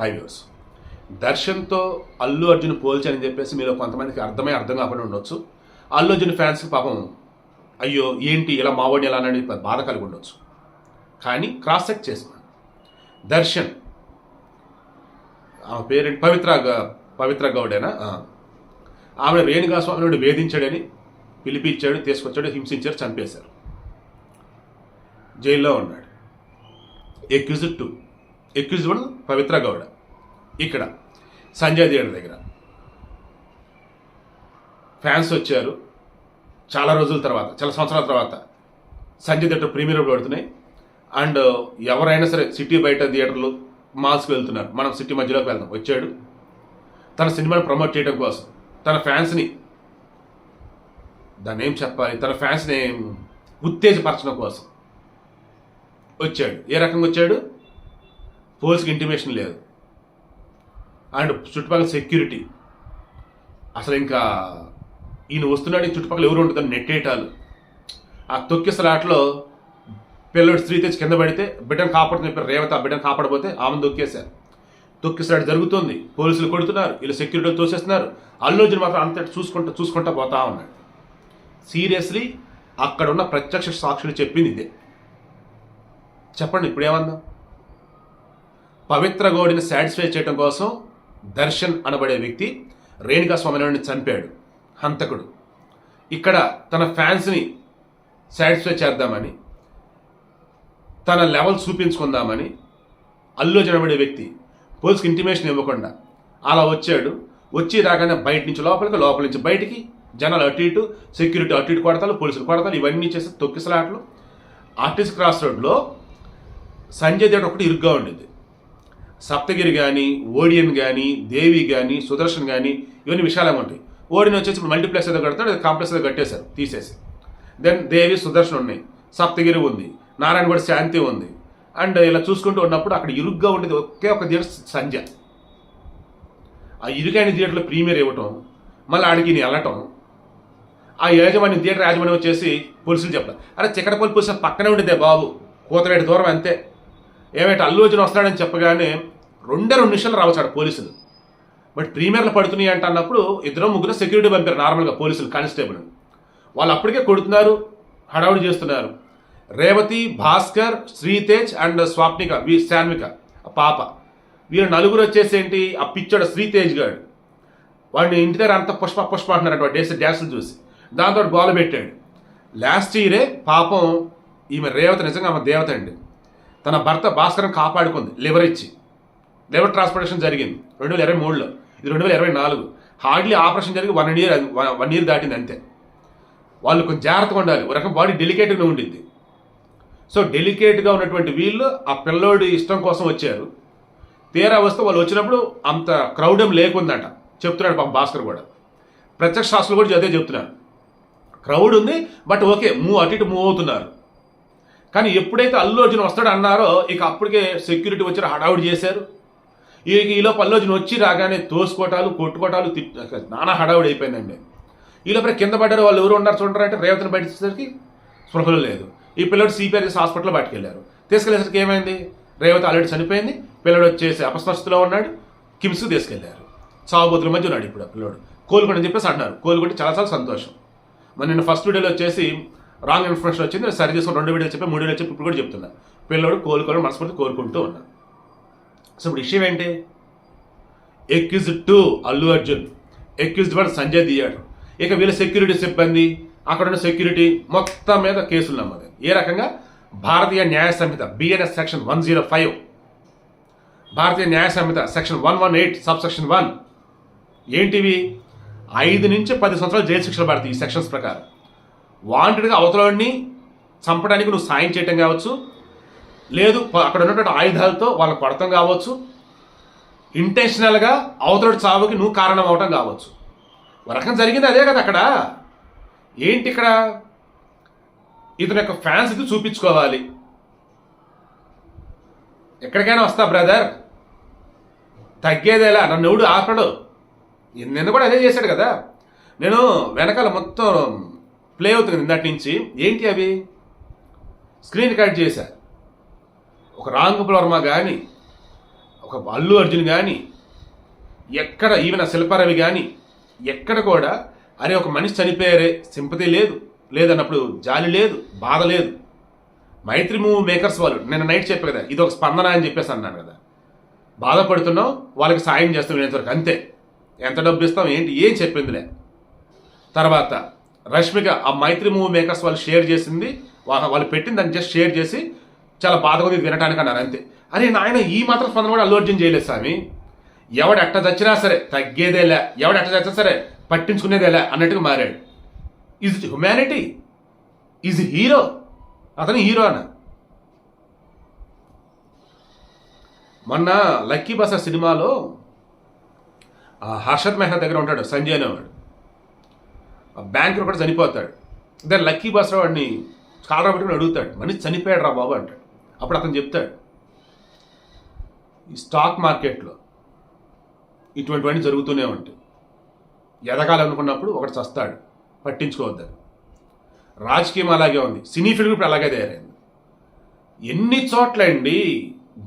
High views దర్శన్తో అల్లు అర్జున్ పోల్చని చెప్పేసి మీరు కొంతమందికి అర్థమై అర్థం కాకుండా ఉండొచ్చు. అల్లు అర్జున్ ఫ్యాన్స్కి పాపం అయ్యో ఏంటి ఇలా మావోడి ఎలా అని బాధ కలిగి ఉండొచ్చు. కానీ క్రాస్ చెక్ చేసుకున్నాను దర్శన్ ఆమె పేరేంటి పవిత్ర గ- పవిత్ర గౌడేనా? ఆమె రేణుకా స్వామి నుండి వేధించాడని పిలిపించాడు తీసుకొచ్చాడు హింసించారు చంపేశారు. జైల్లో ఉన్నాడు. Accused two accused Pavitra Gowda. ఇక్కడ సంజయ్ థియేటర్ దగ్గర. ఫ్యాన్స్ వచ్చారు. చాలా రోజుల తర్వాత చాలా సంవత్సరాల తర్వాత సంజయ్ థియేటర్ ప్రీమియర్ పడుతున్నాయి. అండ్ ఎవరైనా సరే సిటీ బయట థియేటర్లు మాల్స్కి వెళ్తున్నారు. మనం సిటీ మధ్యలోకి వెళ్దాం. వచ్చాడు. తన సినిమాని ప్రమోట్ చేయడం కోసం తన ఫ్యాన్స్ని దాన్ని ఏం చెప్పాలి? తన ఫ్యాన్స్ని ఉత్తేజపరచడం కోసం వచ్చాడు. ఏ రకంగా వచ్చాడు? పోలీస్కి ఇంటిమేషన్ లేదు. అండ్ చుట్టుపక్కల సెక్యూరిటీ అసలు ఇంకా ఈయన వస్తున్నాడు చుట్టుపక్కల ఎవరు ఉంటుందని నెట్టేయటాలు. ఆ తొక్కిసలాట్లో పిల్లడు స్త్రీ తెచ్చి కింద పడితే బిడ్డను కాపాడుతున్న చెప్పారు రేవత బిడ్డను కాపాడబోతే ఆమెను దొక్కేశారు తొక్కిసలాట జరుగుతుంది. పోలీసులు కొడుతున్నారు వీళ్ళు సెక్యూరిటీలు తోసేస్తున్నారు. అల్లు మాత్రం అంత చూసుకుంటా చూసుకుంటా పోతా ఉన్నాడు. సీరియస్లీ అక్కడ ఉన్న ప్రత్యక్ష సాక్షులు చెప్పింది ఇదే. చెప్పండి ఇప్పుడు ఏమన్నా పవిత్ర గౌడిని సాటిస్ఫై చేయడం కోసం దర్శన్ అనబడే వ్యక్తి రేణుకా స్వామిని చంపాడు. హంతకుడు. ఇక్కడ తన ఫ్యాన్స్ని సాటిస్ఫై చేద్దామని తన లెవెల్ చూపించుకుందామని అల్లు జనబడే వ్యక్తి పోలీస్కి ఇంటిమేషన్ ఇవ్వకుండా అలా వచ్చాడు. వచ్చి రాగానే బయట నుంచి లోపలికి లోపల నుంచి బయటికి జనాలు అటు ఇటు సెక్యూరిటీ అటు ఇటు కొడతారు పోలీసులు కొడతారు ఇవన్నీ చేసి తొక్కిసలాట్లు. ఆర్టిస్ట్ క్రాస్ రోడ్లో సంజయ్ థియేటర్ ఒకటి ఇరుగ్గా ఉండేది. సప్తగిరి కానీ ఓడియన్ కానీ దేవి కానీ సుదర్శన్ కానీ ఇవన్నీ విశాలంగా ఉంటాయి. ఓడియన్ వచ్చేసి ఇప్పుడు మల్టీప్లెక్స్ ఏదో కడతాడు అది కాంప్లెక్స్ ఏదో కట్టేశారు తీసేసి. దెన్ దేవి సుదర్శన్ ఉన్నాయి. సప్తగిరి ఉంది. నారాయణ శాంతి ఉంది. అండ్ ఇలా చూసుకుంటూ ఉన్నప్పుడు అక్కడ ఇరుగ్గా ఉండేది ఒకే ఒక థియేటర్ సంధ్య. ఆ ఇరుకైన థియేటర్లో ప్రీమియర్ ఇవ్వటం మళ్ళీ ఆడికి నేను వెళ్ళటం ఆ యాజమాన్యం థియేటర్ యాజమాన్యం వచ్చేసి పోలీసులు చెప్పారు అరే చిక్కడపల్లి పోలీసులు పక్కనే ఉండేదే బాబు. కూతరేటి దూరం అంతే. ఏమైతే అల్లు అర్జున్ వస్తాడని చెప్పగానే రెండే రెండు నిమిషాలు రావచ్చాడు పోలీసులు. బట్ ప్రీమియర్లు పడుతున్నాయి అంట అన్నప్పుడు ఇద్దరు ముగ్గురు సెక్యూరిటీ పంపారు నార్మల్గా పోలీసులు కానిస్టేబుల్. వాళ్ళు అప్పటికే కొడుతున్నారు హడావుడి చేస్తున్నారు. రేవతి భాస్కర్ శ్రీతేజ్ అండ్ స్వాప్నిక వీ శాన్విక పాప. వీరు నలుగురు వచ్చేసి ఏంటి ఆ పిచ్చోడు శ్రీతేజ్ గాడు. వాడిని ఇంటి దగ్గర అంత పుష్ప పుష్ప అంటున్నారు డేస్ డ్యాన్స్ డ్యాన్సులు చూసి. దాంతో గోల పెట్టాడు. లాస్ట్ ఇయరే పాపం ఈమె రేవత నిజంగా ఆమె దేవత అండి. తన భర్త భాస్కర్ని కాపాడుకుంది లివర్ ఇచ్చి. లివర్ ట్రాన్స్ప్లాంటేషన్ జరిగింది రెండు వేల ఇరవై మూడులో. ఇది రెండు వేల ఇరవై నాలుగు. హార్డ్లీ ఆపరేషన్ జరిగి వన్ ఇయర్ వన్ ఇయర్ దాటింది అంతే. వాళ్ళు కొంచెం జాగ్రత్తగా ఉండాలి. ఒక రకం బాడీ డెలికేట్గా ఉండింది సో డెలికేట్గా ఉన్నటువంటి వీళ్ళు ఆ పిల్లోడి ఇష్టం కోసం వచ్చారు. తీరా వస్తే వాళ్ళు వచ్చినప్పుడు అంత క్రౌడ్ ఏం లేకుందంట. చెప్తున్నాడు పాపం భాస్కర్ కూడా. ప్రత్యక్ష శాస్త్రులు కూడా అదే చెప్తున్నారు. క్రౌడ్ ఉంది బట్ ఓకే మూవ్ అటు ఇటు మూవ్ అవుతున్నారు. కానీ ఎప్పుడైతే అల్లు అర్జున్ వస్తాడు అన్నారో ఇక అప్పటికే సెక్యూరిటీ వచ్చి హడావుడి చేశారు. ఇక ఈలోపు అల్లు అర్జున్ వచ్చి రాగానే తోసుకోటాలు కొట్టుకోవటాలు తిట్ నానా హడావుడి అయిపోయిందండి. ఈ కింద పడ్డారు వాళ్ళు ఎవరు ఉన్నారు చూడరంటే రేవతిని రేవతను వచ్చేసరికి స్పృహలో లేదు. ఈ పిల్లడు సిపిఆర్ఎస్ హాస్పిటల్లో బయటకెళ్ళారు తీసుకెళ్ళేసరికి ఏమైంది? రేవతి ఆల్రెడీ చనిపోయింది. పిల్లడు వచ్చేసి అపస్వస్థలో ఉన్నాడు. కిమ్స్కి తీసుకెళ్ళారు. చావుబోతుల మధ్య ఉన్నాడు ఇప్పుడు ఆ పిల్లడు. కోలుకొని చెప్పేసి అన్నారు. కోలుకుంటే చాలా చాలా సంతోషం. మరి నేను ఫస్ట్ వీడియోలో వచ్చేసి రాంగ్ ఇన్ఫర్మేషన్ వచ్చింది నేను సరి చేసుకుని రెండు వీడియోలు చెప్పి మూడు వీడియోలు చెప్పి ఇప్పుడు కూడా చెప్తున్నా. పిల్లడు కోలుకోవడం మనస్ఫూర్తి కోరుకుంటూ ఉన్నాను సో ఇప్పుడు ఇష్యూ ఏంటి? Accused two Allu Arjun accused one Sanjay theatre ఇక వీళ్ళ సెక్యూరిటీ సిబ్బంది అక్కడ ఉన్న సెక్యూరిటీ మొత్తం మీద కేసులు నమ్మది ఏ రకంగా? Bharatiya Nyaya Sanhita BNS section one zero five Bharatiya Nyaya Sanhita section one one eight sub section one ఏంటివి? ఐదు నుంచి పది సంవత్సరాలు జైలు శిక్షలు పడతాయి ఈ సెక్షన్స్ ప్రకారం. వాంటెడ్గా అవతలని చంపడానికి నువ్వు సాయం చేయటం కావచ్చు. లేదు అక్కడ ఉన్నటువంటి ఆయుధాలతో వాళ్ళకు పడతాం కావచ్చు. ఇంటెన్షనల్గా అవతలటి చావుకి నువ్వు కారణం అవటం కావచ్చు. ఒక రకం జరిగింది అదే కదా అక్కడ. ఏంటి ఇక్కడ? ఇతని యొక్క ఫ్యాన్స్ ఇది చూపించుకోవాలి. ఎక్కడికైనా వస్తా బ్రదర్. తగ్గేదేలా నన్ను ఎవడు ఆపడు. నిన్న కూడా అదే చేశాడు కదా. నేను వెనకాల మొత్తం ప్లే అవుతుంది ఇందాటి నుంచి. ఏంటి అవి? స్క్రీన్ రికార్డ్ చేశా. ఒక రాంగ్ వర్మ కానీ ఒక అల్లు అర్జున్ కానీ ఎక్కడ ఈవెన్ ఆ శిల్పారవి కానీ ఎక్కడ కూడా అరే ఒక మనిషి చనిపోయారే సింపతి లేదు లేదన్నప్పుడు జాలి లేదు బాధ లేదు. మైత్రి మూవీ మేకర్స్ వాళ్ళు నేను నైట్ చెప్పే కదా ఇది ఒక స్పందన అని చెప్పేసి అన్నాను కదా. బాధపడుతున్నావు వాళ్ళకి సాయం చేస్తాం ఇంతవరకు అంతే. ఎంత డబ్బు ఇస్తాం ఏంటి ఏం చెప్పిందిలే. తర్వాత రష్మిక ఆ మైత్రి మూవీ మేకర్స్ వాళ్ళు షేర్ చేసింది. వాళ్ళు పెట్టింది దాన్ని జస్ట్ షేర్ చేసి చాలా బాధగా ఉంది వినడానికి అన్నారు అంతే. అరే నాయన ఈ మాత్రం స్పందన కూడా అల్లు అర్జున్ చేయలేదు స్వామి. ఎవడు ఎట్ట చచ్చినా సరే తగ్గేదేలే ఎవడు ఎట్ట చచ్చినా సరే పట్టించుకునేదేలే అన్నట్టుగా మారాడు. ఈజ్ హ్యుమానిటీ ఈజ్ హీరో అతను హీరో అన్న. మొన్న లక్కీ బస సినిమాలో హర్షద్ మెహ్తా దగ్గర ఉంటాడు సంజయ్ అనేవాడు. ఆ బ్యాంకులో కూడా చనిపోతాడు. దాని లక్కీ బస్లో వాడిని కాలరా పెట్టుకుని అడుగుతాడు. మనిషి చనిపోయాడు రా బాబు అంటాడు. అప్పుడు అతను చెప్తాడు ఈ స్టాక్ మార్కెట్లో ఇటువంటివన్నీ జరుగుతూనే ఉంటాయి ఎదగాలనుకున్నప్పుడు ఒకటి చస్తాడు పట్టించుకోవద్దని రాజకీయం అలాగే ఉంది. సినీ ఫీల్డ్ ఇప్పుడు అలాగే తయారైంది. ఎన్ని చోట్ల అండి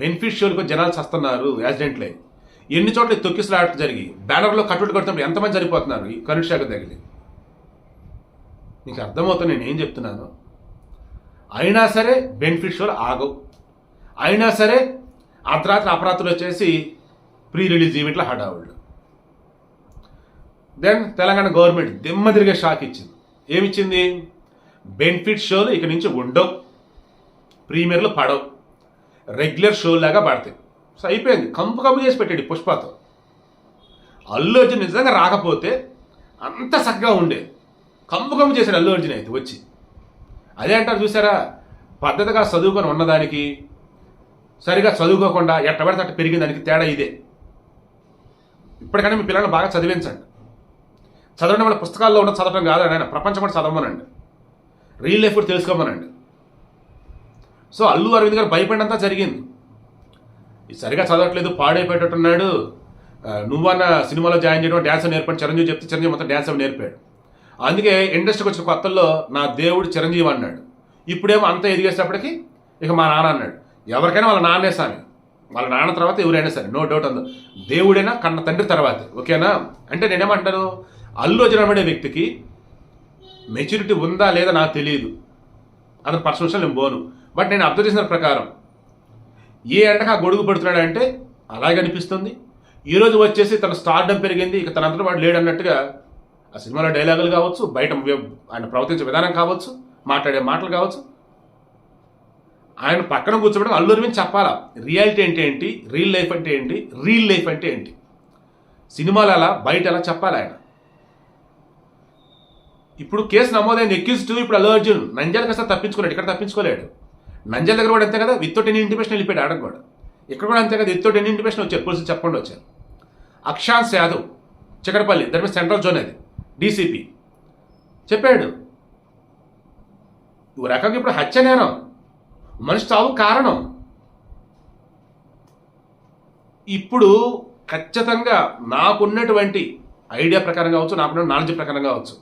బెనిఫిషియల్కి జనాలు చస్తున్నారు యాక్సిడెంట్లే. ఎన్ని చోట్ల తొక్కిసలాట జరిగి బ్యానర్లో కట్టుబడి కొడుతున్నప్పుడు ఎంతమంది చనిపోతున్నారు ఈ కరెంట్ శాఖ తగిలి నీకు అర్థమవుతుంది నేను ఏం చెప్తున్నాను? అయినా సరే బెనిఫిషియల్ ఆగవు. అయినా సరే అర్ధరాత్రి అపరాత్రులు వచ్చేసి ప్రీ రిలీజ్ ఈవెంట్లో హడావుళ్ళు. దెన్ తెలంగాణ గవర్నమెంట్ దిమ్మ తిరిగే షాక్ ఇచ్చింది. ఏమిచ్చింది? బెనిఫిట్ షోలు ఇక నుంచి ఉండవు. ప్రీమియర్లు పడవు. రెగ్యులర్ షోలాగా పడతాయి. సో అయిపోయింది. కంపు కంపు చేసి పెట్టాడు పుష్పతో. అల్లు అర్జున్ నిజంగా రాకపోతే అంత చక్కగా ఉండేది కంపు కంపు చేశాడు అల్లు అర్జున్ అయితే వచ్చి. అదే అంటారు చూసారా? పద్ధతిగా చదువుకొని ఉన్నదానికి సరిగా చదువుకోకుండా ఎట్టబడితే అట్ట పెరిగిన దానికి తేడా ఇదే. ఇప్పటికైనా మీ పిల్లల్ని బాగా చదివించండి. చదవడం వల్ల పుస్తకాల్లో ఉన్న చదవడం కాదు ఆయన ప్రపంచం కూడా చదవమనండి. రియల్ లైఫ్ కూడా తెలుసుకోమనండి. సో అల్లు అరవింద్ గారు భయపడినంతా జరిగింది. ఇది సరిగా చదవట్లేదు పాడైపోయేటట్టున్నాడు. నువ్వన్న సినిమాలో జాయిన్ చేయడం డ్యాన్స్ నేర్పాడు చిరంజీవి చెప్తే చిరంజీవి మొత్తం డ్యాన్స్ అవి నేర్పాడు. అందుకే ఇండస్ట్రీకి వచ్చిన కొత్తల్లో నా దేవుడు చిరంజీవి అన్నాడు. ఇప్పుడేమో అంత ఎదిగేసేటప్పటికి ఇక మా నాన్న అన్నాడు. ఎవరికైనా వాళ్ళ నాన్నే స్వామి వాళ్ళ నాన్న తర్వాత ఎవరైనా సరే నో డౌట్ అందు దేవుడైనా కన్న తండ్రి తర్వాత. ఓకేనా? అంటే నేనేమంటాను? అల్లు అర్జున్ వ్యక్తికి మెచ్యూరిటీ ఉందా లేదా నాకు తెలియదు. అతను పర్సనల్ నేను పోను. బట్ నేను అబ్జర్వ్ చేసిన ప్రకారం ఏ ఎండకు ఆ గొడుగు పడుతున్నాడు అంటే అలాగే అనిపిస్తుంది. ఈరోజు వచ్చేసి తన స్టార్డం పెరిగింది. ఇక తనంతట వాడు లేడు అన్నట్టుగా ఆ సినిమాలో డైలాగులు కావచ్చు బయట ఆయన ప్రవర్తించే విధానం కావచ్చు మాట్లాడే మాటలు కావచ్చు. ఆయన పక్కన కూర్చోబెట్టి అల్లూరి మీద చెప్పాలా? రియాలిటీ అంటే ఏంటి? రియల్ లైఫ్ అంటే ఏంటి? రియల్ లైఫ్ అంటే ఏంటి? సినిమాలు అలా బయట ఎలా చెప్పాలి ఆయన? ఇప్పుడు కేసు నమోదైంది ఎక్యూజ్డ్ ఇప్పుడు అల్లు అర్జున్. నంజాల కాస్త తప్పించుకోలేడు ఇక్కడ తప్పించుకోలేడు. నంజాల దగ్గర కూడా అంతే కదా వితౌట్ ఎన్ని ఇంటిమేషన్ వెళ్ళిపోయాడు ఆడకు కూడా. ఇక్కడ కూడా అంతే కదా వితౌట్ ఎన్ని ఇంటిమేషన్ వచ్చారు పోలీసులు చెప్పకుండా వచ్చారు. అక్షాంత్ యాదవ్ చికటపల్లి దాని సెంట్రల్ జోన్ అది. డీసీపీ చెప్పాడు. ఓ రకంగా ఇప్పుడు హత్య నేరం. మనిషి చావు కారణం. ఇప్పుడు ఖచ్చితంగా నాకున్నటువంటి ఐడియా ప్రకారం కావచ్చు నాకున్న నాలెడ్జ్ ప్రకారం కావచ్చు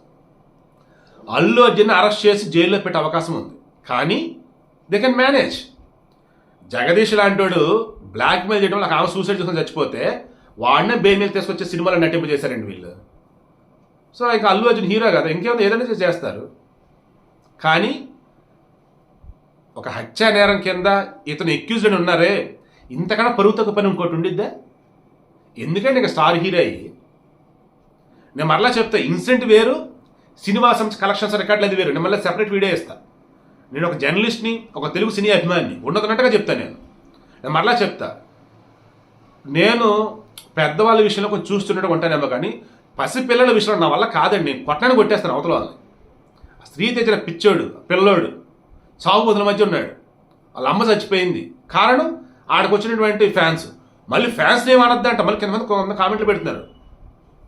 అల్లు అర్జున్ అరెస్ట్ చేసి జైల్లో పెట్టే అవకాశం ఉంది. కానీ దే కెన్ మేనేజ్ జగదీష్ లాంటోడు బ్లాక్మెయిల్ చేయడం వల్ల ఆమె సూసైడ్ చేసుకుని చచ్చిపోతే వాడినే బెయిల్ తీసుకొచ్చే సినిమాలో నటింపు చేశారండి వీళ్ళు. సో ఇక అల్లు అర్జున్ హీరో కదా. ఇంకేమైనా ఏదైనా చేస్తారు. కానీ ఒక హత్యా నేరం కింద ఇతను ఎక్యూజ్డ్ ఉన్నారే ఇంతకన్నా పరువు తక్కువ పని ఇంకోటి ఉండిద్దా? ఎందుకంటే ఇక స్టార్ హీరో అయ్యి నేను మరలా చెప్తా ఇన్సిడెంట్ వేరు సినిమా కలెక్షన్స్ రికార్డులు అది వేరు. నేను మళ్ళీ సెపరేట్ వీడియో ఇస్తాను నేను ఒక జర్నలిస్ట్ని ఒక తెలుగు సినీ అభిమానిని ఉన్నదన్నట్టుగా చెప్తాను నేను. నేను మరలా చెప్తా. నేను పెద్దవాళ్ళ విషయంలో కొంచెం చూస్తున్నట్టు ఉంటానేమో కానీ పసిపిల్లల విషయంలో నా వల్ల కాదండి. నేను కొట్టని కొట్టేస్తాను అవతల వాళ్ళని. ఆ స్త్రీ తెచ్చిన పిచ్చోడు పిల్లోడు చావు బదుల మధ్య ఉన్నాడు. వాళ్ళ అమ్మ చచ్చిపోయింది. కారణం? ఆడకొచ్చినటువంటి ఫ్యాన్స్. మళ్ళీ ఫ్యాన్స్ ఏం అనొద్దంట మళ్ళీ కింద మంది కొంత కామెంట్లు పెడుతున్నారు.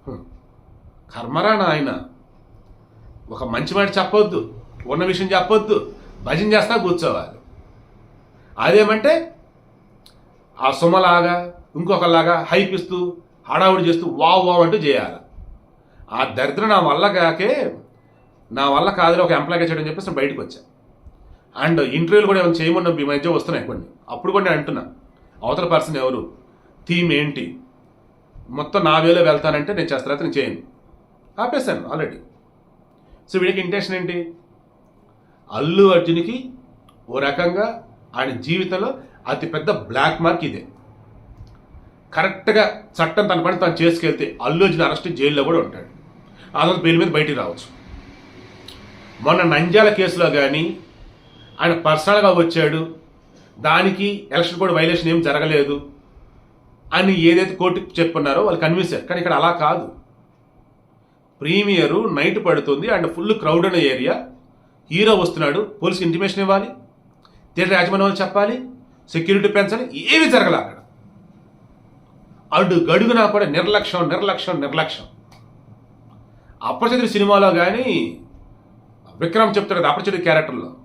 హ్మ్. కర్మరా నాయన. ఒక మంచి మాట చెప్పొద్దు. ఉన్న విషయం చెప్పొద్దు. భజన చేస్తా కూర్చోవాలి. అదేమంటే ఆ సుమలాగా ఇంకొకలాగా హైప్ ఇస్తూ హడావుడి చేస్తూ వావ్ వావ్ అంటూ చేయాలి. ఆ దరిద్ర నా వల్ల కాకే నా వల్ల కాదులే ఒక ఎంప్లాయ్గా చేయడం చెప్పేసి నేను బయటకు వచ్చాను అండ్ ఇంటర్వ్యూలు కూడా ఏమైనా చేయమన్న మీ మధ్య వస్తున్నాయి కొన్ని. అప్పుడు కూడా నేను అంటున్నా అవతల పర్సన్ ఎవరు? థీమ్ ఏంటి? మొత్తం నా వేలో వెళ్తానంటే నేను చేస్తాను నేను చేయను. ఆపేశాను ఆల్రెడీ సో వీడికి ఇంటెన్షన్ ఏంటి? అల్లు అర్జున్కి ఓ రకంగా ఆయన జీవితంలో అతిపెద్ద బ్లాక్ మార్క్ ఇదే. కరెక్ట్గా చట్టం తన పని తను చేసుకెళ్తే అల్లు అర్జున్ అరెస్ట్ జైల్లో కూడా ఉంటాడు. ఆ తర్వాత బెయిల్ మీద బయటికి రావచ్చు. మొన్న నంద్యాల కేసులో కానీ ఆయన పర్సనల్గా వచ్చాడు దానికి ఎలక్షన్ కోడ్ వైలేషన్ ఏం జరగలేదు అని ఏదైతే కోర్టు చెప్పున్నారో వాళ్ళు కన్విన్సారు కానీ ఇక్కడ అలా కాదు. ప్రీమియరు నైట్ పడుతుంది అండ్ ఫుల్ క్రౌడ్ ఉన్న ఏరియా. హీరో వస్తున్నాడు పోలీస్కి ఇంటిమేషన్ ఇవ్వాలి థియేటర్ యాజమాన్యం వాళ్ళు చెప్పాలి సెక్యూరిటీ పెంచాలి ఏమీ జరగలే అక్కడ. అడుగడుగునా కూడా నిర్లక్ష్యం నిర్లక్ష్యం నిర్లక్ష్యం. అప్రచతుడి సినిమాలో కానీ విక్రమ్ చెప్తాడు కదా అప్రచతుడి క్యారెక్టర్లో.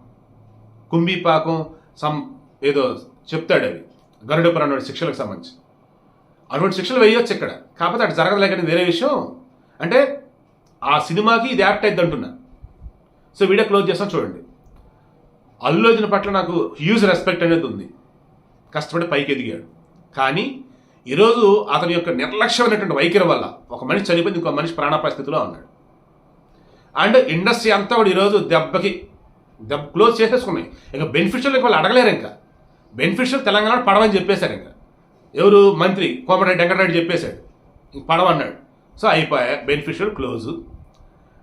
కుంభీపాకం సమ్ ఏదో చెప్తాడు అవి గరుడపురం అన్నోడి శిక్షలకు సంబంధించి. అటువంటి శిక్షలు వేయొచ్చు ఇక్కడ. కాకపోతే అటు జరగదు వేరే విషయం. అంటే ఆ సినిమాకి ఇది యాప్ట్ అయింది అంటున్నా. సో వీడియో క్లోజ్ చేస్తాం చూడండి. అల్లు అర్జున్ పట్ల నాకు హ్యూజ్ రెస్పెక్ట్ అనేది ఉంది. కష్టపడి పైకి ఎదిగాడు కానీ ఈరోజు అతని యొక్క నిర్లక్ష్యమైనటువంటి వైఖరి వల్ల ఒక మనిషి చనిపోయింది ఇంకో మనిషి ప్రాణాపాయ స్థితిలో ఉన్నాడు. అండ్ ఇండస్ట్రీ అంతా కూడా ఈరోజు దెబ్బకి దెబ్బ క్లోజ్ చేసేసుకున్నాయి. ఇంకా బెనిఫిషియల్ ఇంకా వాళ్ళు అడగలేరు ఇంకా. బెనిఫిషియల్ తెలంగాణ పడవని చెప్పేశారు ఇంకా. ఎవరు? మంత్రి కోమటిరెడ్డి వెంకటరెడ్డి చెప్పేశాడు. ఇంక పడవ అన్నాడు సో అయిపోయా బెనిఫిషియల్ క్లోజు.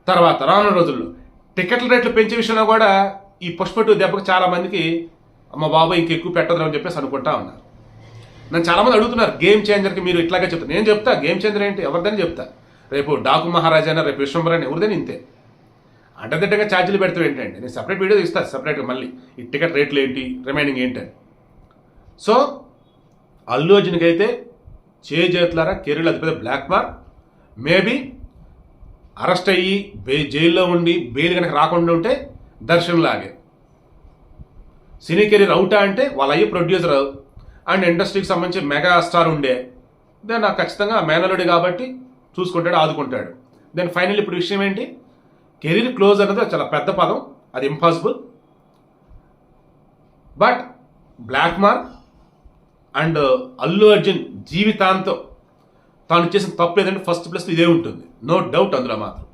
తర్వాత రానున్న రోజుల్లో టికెట్ల రేట్లు పెంచే విషయంలో కూడా ఈ పుష్ప టూ దెబ్బకు చాలామందికి అమ్మ బాబు ఇంకెక్కువ పెట్టదు అని చెప్పేసి అనుకుంటా ఉన్నారు. నన్ను చాలామంది అడుగుతున్నారు గేమ్ చేంజర్కి మీరు ఇట్లాగే చెప్తారు. నేను చెప్తా గేమ్ చేంజర్ ఏంటి? ఎవరిదని చెప్తా. రేపు డాకు మహారాజా రేపు విశ్వంబరని ఎవరిదని ఇంతే. అడ్డదిడ్డగా ఛార్జీలు పెడతావు ఏంటండి? నేను సపరేట్ వీడియో ఇస్తాను సపరేట్గా మళ్ళీ. ఈ టికెట్ రేట్లు ఏంటి? రిమైనింగ్ ఏంటని సో అల్లు అర్జున్కి అయితే చేతులారా కెరీర్లో అతిపెద్ద బ్లాక్ మార్క్ మేబీ అరెస్ట్ అయ్యి బే జైల్లో ఉండి బెయిల్ కనుక రాకుండా ఉంటే దర్శనం లాగే సినీ కెరీర్ అవుటా అంటే వాళ్ళ అయ్యి ప్రొడ్యూసర్ అండ్ ఇండస్ట్రీకి సంబంధించి మెగా స్టార్ ఉండే దెన్ నాకు ఖచ్చితంగా మేనలుడి కాబట్టి చూసుకుంటాడు ఆదుకుంటాడు. దెన్ ఫైనల్ ఇప్పుడు విషయం ఏంటి? కెరీర్ క్లోజ్ అన్నది చాలా పెద్ద పదం అది impossible but black mark and Allu Arjun జీవితాంతం తాను చేసిన తప్పు ఏదంటే ఫస్ట్ ప్లస్ ఇదే ఉంటుంది. నో డౌట్ అందులో మాత్రం.